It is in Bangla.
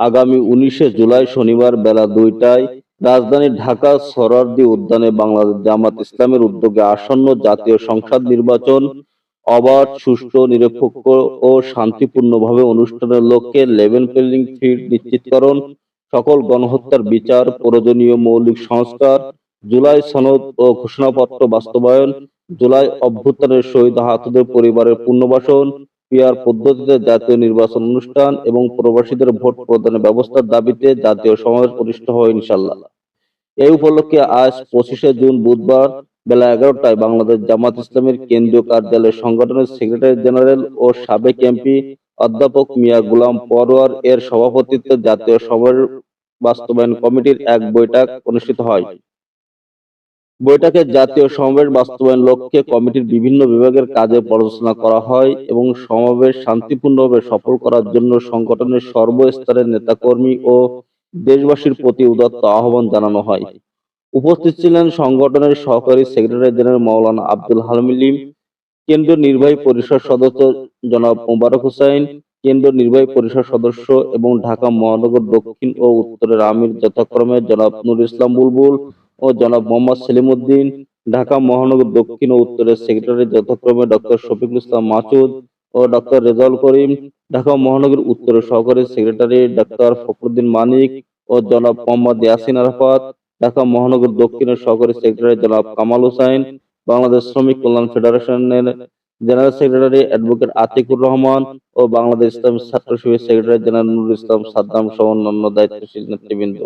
আগামী উনিশে জুলাই শনিবার বেলা দুইটায় রাজধানী ঢাকা সরারদি উদ্যানে বাংলাদেশ জামাত ইসলামের উদ্যোগে আসন্ন জাতীয় সংসদ নির্বাচন অবাধ, সুষ্ঠু, নিরপেক্ষ ও শান্তিপূর্ণভাবে অনুষ্ঠানের লক্ষ্যে লেভেন প্লেইং ফিল্ড নিশ্চিতকরণ, সকল গণহত্যার বিচার, প্রয়োজনীয় মৌলিক সংস্কার, জুলাই সনদ ও ঘোষণাপত্র বাস্তবায়ন, জুলাই অভ্যুত্থানের শহীদ আহতদের পরিবারের পুনর্বাসন পিআর পদ্ধতিতে জাতীয় নির্বাচন অনুষ্ঠান এবং প্রবাসীদের ভোট প্রদানের ব্যবস্থার দাবিতে জাতীয় সমাবেশ অনুষ্ঠিত হয় ইনশাল্লাহ এই উপলক্ষে আজ পঁচিশে জুন বুধবার বেলা এগারোটায় বাংলাদেশ জামাত ইসলামের কেন্দ্রীয় কার্যালয়ের সংগঠনের সেক্রেটারি জেনারেল ও সাবেক এমপি অধ্যাপক মিয়া গুলাম পরোয়ার এর সভাপতিত্বে জাতীয় সমাবেশ বাস্তবায়ন কমিটির এক বৈঠক অনুষ্ঠিত হয়। বৈঠকে জাতীয় সমাবেশ বাস্তবায়ন লক্ষ্যে কমিটির বিভিন্ন বিভাগের কাজে পর্যালোচনা করা হয় এবং সমাবেশ শান্তিপূর্ণভাবে সফল করার জন্য সংগঠনের সর্বস্তরের নেতাকর্মী ও দেশবাসীর প্রতি উদাত্ত আহ্বান জানানো হয়। উপস্থিত ছিলেন সংগঠনের সহকারী সেক্রেটারি জেনারেল মাওলানা আব্দুল হালিম কেন্দ্রীয় নির্বাহী পরিষদ সদস্য জনাব মোবারক হুসাইন, কেন্দ্রীয় নির্বাহী পরিষদ সদস্য এবং ঢাকা মহানগর দক্ষিণ ও উত্তরের আমির যথাক্রমে জনাব নুর ইসলাম বুলবুল ও জনাব মোহাম্মদ সেলিম উদ্দিন ঢাকা মহানগর দক্ষিণ ও উত্তরের সেক্রেটারি যথাক্রমে ডক্টর শফিকুল ইসলাম মাসুদ ও ডক্টর রেজাউল করিম, ঢাকা মহানগর উত্তরের সহকারী সেক্রেটারি ডক্টর ফখরুদ্দিন মানিক ও জনাব মোহাম্মদ ইয়াসিন আরাফাত, ঢাকা মহানগর দক্ষিণের সহকারী সেক্রেটারি জনাব কামাল হোসাইন, বাংলাদেশ শ্রমিক কল্যাণ ফেডারেশনের general secretary advocate Atiqur Rahman ও বাংলাদেশ ইসলাম ছাত্র শিবির সেক্রেটারি জেনারেল নুরুল ইসলাম সাদ্দাম সহ অন্যান্য দায়িত্বশীল নেতৃবৃন্দ।